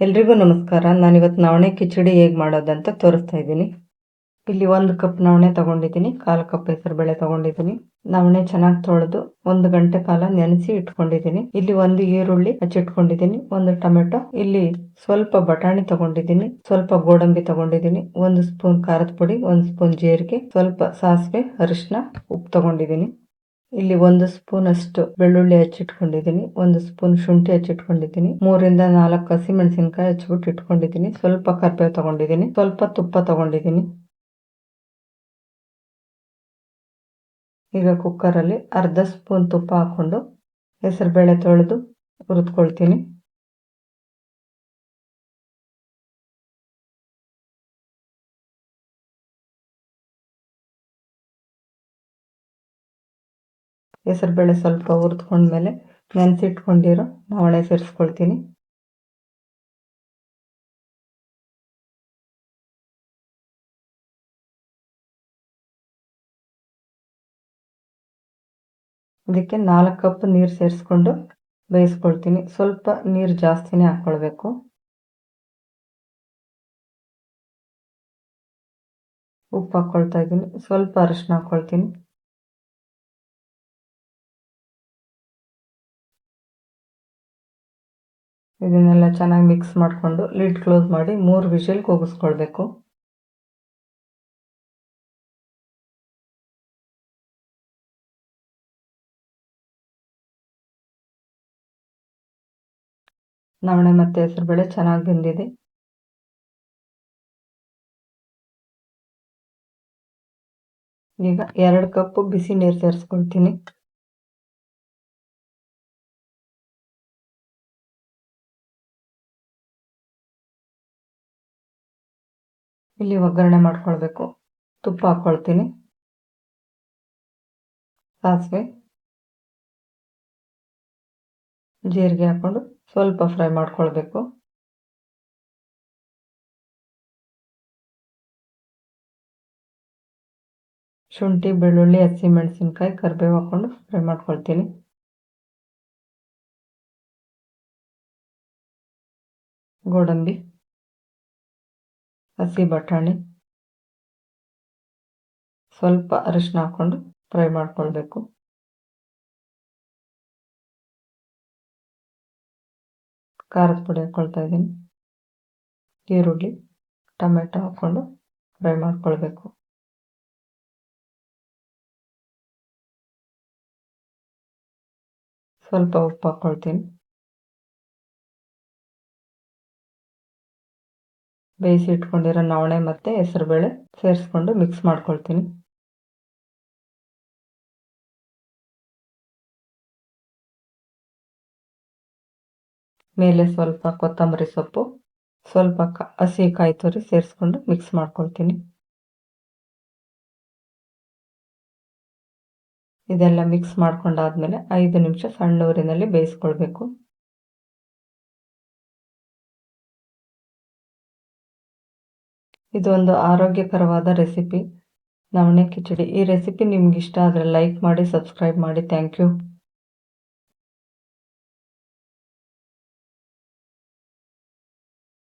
ಎಲ್ರಿಗೂ ನಮಸ್ಕಾರ. ನಾನು ಇವತ್ತು ನವಣೆ ಕಿಚಡಿ ಹೇಗೆ ಮಾಡೋದಂತ ತೋರಿಸ್ತಾ ಇದ್ದೀನಿ. ಇಲ್ಲಿ ಒಂದು ಕಪ್ ನವಣೆ ತಗೊಂಡಿದ್ದೀನಿ, ಕಾಲು ಕಪ್ ಹೆಸರುಬೇಳೆ ತಗೊಂಡಿದ್ದೀನಿ. ನವಣೆ ಚೆನ್ನಾಗಿ ತೊಳೆದು ಒಂದು ಗಂಟೆ ಕಾಲ ನೆನೆಸಿ ಇಟ್ಕೊಂಡಿದ್ದೀನಿ. ಇಲ್ಲಿ ಒಂದು ಈರುಳ್ಳಿ ಹಚ್ಚಿಟ್ಕೊಂಡಿದ್ದೀನಿ, ಒಂದು ಟೊಮೆಟೊ, ಇಲ್ಲಿ ಸ್ವಲ್ಪ ಬಟಾಣಿ ತಗೊಂಡಿದ್ದೀನಿ, ಸ್ವಲ್ಪ ಗೋಡಂಬಿ ತಗೊಂಡಿದ್ದೀನಿ, ಒಂದು ಸ್ಪೂನ್ ಖಾರದ ಪುಡಿ, ಒಂದು ಸ್ಪೂನ್ ಜೀರಿಗೆ, ಸ್ವಲ್ಪ ಸಾಸಿವೆ ಅರಿಶಿನ ಉಪ್ಪು ತಗೊಂಡಿದ್ದೀನಿ. ಇಲ್ಲಿ ಒಂದು ಸ್ಪೂನ್ ಅಷ್ಟು ಬೆಳ್ಳುಳ್ಳಿ ಹಚ್ಚಿಟ್ಕೊಂಡಿದ್ದೀನಿ, ಒಂದು ಸ್ಪೂನ್ ಶುಂಠಿ ಹಚ್ಚಿಟ್ಕೊಂಡಿದ್ದೀನಿ, ಮೂರಿಂದ ನಾಲ್ಕು ಹಸಿಮೆಣಸಿನಕಾಯಿ ಹಚ್ಬಿಟ್ಟು ಇಟ್ಕೊಂಡಿದ್ದೀನಿ, ಸ್ವಲ್ಪ ಕರ್ಬೇವು ತಗೊಂಡಿದ್ದೀನಿ, ಸ್ವಲ್ಪ ತುಪ್ಪ ತಗೊಂಡಿದ್ದೀನಿ. ಈಗ ಕುಕ್ಕರಲ್ಲಿ ಅರ್ಧ ಸ್ಪೂನ್ ತುಪ್ಪ ಹಾಕ್ಕೊಂಡು ಹೆಸರುಬೇಳೆ ತೊಳೆದು ಹುರಿದ್ಕೊಳ್ತೀನಿ. ಹೆಸರುಬೇಳೆ ಸ್ವಲ್ಪ ಹುರಿದ್ಕೊಂಡ್ಮೇಲೆ ನೆನೆಸಿಟ್ಕೊಂಡಿರೋ. ನವಣೆ ಸೇರಿಸ್ಕೊಳ್ತೀನಿ. ಇದಕ್ಕೆ ನಾಲ್ಕು ಕಪ್ ನೀರು ಸೇರಿಸ್ಕೊಂಡು ಬೇಯಿಸ್ಕೊಳ್ತೀನಿ. ಸ್ವಲ್ಪ ನೀರು ಜಾಸ್ತಿನೇ ಹಾಕ್ಕೊಳ್ಬೇಕು ಉಪ್ಪು ಹಾಕ್ಕೊಳ್ತಾ ಇದ್ದೀನಿ. ಸ್ವಲ್ಪ ಅರಿಶಿನ ಹಾಕ್ಕೊಳ್ತೀನಿ ಇದನ್ನೆಲ್ಲ ಚೆನ್ನಾಗಿ ಮಿಕ್ಸ್ ಮಾಡಿಕೊಂಡು ಲಿಡ್ ಕ್ಲೋಸ್ ಮಾಡಿ ಮೂರು ವಿಷಲ್ ಕೂಗಿಸ್ಕೊಳ್ಬೇಕು. ನವಣೆ ಮತ್ತು ಹೆಸರುಬೇಳೆ ಚೆನ್ನಾಗಿ ಬೆಂದಿದೆ. ಈಗ ಎರಡು ಕಪ್ಪು ಬಿಸಿ ನೀರು ಸೇರಿಸ್ಕೊಳ್ತೀನಿ. ಇಲ್ಲಿ ಒಗ್ಗರಣೆ ಮಾಡ್ಕೊಳ್ಬೇಕು. ತುಪ್ಪ ಹಾಕ್ಕೊಳ್ತೀನಿ ಸಾಸಿವೆ. ಜೀರಿಗೆ ಹಾಕ್ಕೊಂಡು ಸ್ವಲ್ಪ ಫ್ರೈ ಮಾಡ್ಕೊಳ್ಬೇಕು. ಶುಂಠಿ, ಬೆಳ್ಳುಳ್ಳಿ, ಹಸಿಮೆಣಸಿನ್ಕಾಯಿ, ಕರಿಬೇವು ಹಾಕ್ಕೊಂಡು ಫ್ರೈ ಮಾಡ್ಕೊಳ್ತೀನಿ. ಗೋಡಂಬಿ. ಹಸಿ ಬಟಾಣಿ. ಸ್ವಲ್ಪ ಅರಿಶಿನ ಹಾಕ್ಕೊಂಡು ಫ್ರೈ ಮಾಡ್ಕೊಳ್ಬೇಕು. ಖಾರದ ಪುಡಿ ಹಾಕ್ಕೊಳ್ತಾ ಇದ್ದೀನಿ. ಈರುಳ್ಳಿ, ಟೊಮೆಟೊ ಹಾಕ್ಕೊಂಡು ಫ್ರೈ ಮಾಡ್ಕೊಳ್ಬೇಕು. ಸ್ವಲ್ಪ ಉಪ್ಪು ಹಾಕ್ಕೊಳ್ತೀನಿ ಬೇಯಿಸಿ ಇಟ್ಕೊಂಡಿರೋ ನವಣೆ ಮತ್ತು ಹೆಸರುಬೇಳೆ ಸೇರಿಸ್ಕೊಂಡು ಮಿಕ್ಸ್ ಮಾಡ್ಕೊಳ್ತೀನಿ. ಮೇಲೆ ಸ್ವಲ್ಪ ಕೊತ್ತಂಬರಿ ಸೊಪ್ಪು, ಸ್ವಲ್ಪ ಕ, ಹಸಿ ಕಾಯಿ ತುರಿ ಸೇರಿಸ್ಕೊಂಡು ಮಿಕ್ಸ್ ಮಾಡ್ಕೊಳ್ತೀನಿ. ಇದೆಲ್ಲ ಮಿಕ್ಸ್ ಮಾಡ್ಕೊಂಡಾದ್ಮೇಲೆ ಐದು ನಿಮಿಷ ಸಣ್ಣ ಊರಿನಲ್ಲಿ ಬೇಯಿಸ್ಕೊಳ್ಬೇಕು. ಇದೊಂದು ಆರೋಗ್ಯಕರವಾದ ರೆಸಿಪಿ. ನವಣೆ ಕಿಚಡಿ. ಈ ರೆಸಿಪಿ ನಿಮ್ಗೆ ಇಷ್ಟ ಆದರೆ ಲೈಕ್ ಮಾಡಿ ಸಬ್ಸ್ಕ್ರೈಬ್ ಮಾಡಿ. Thank you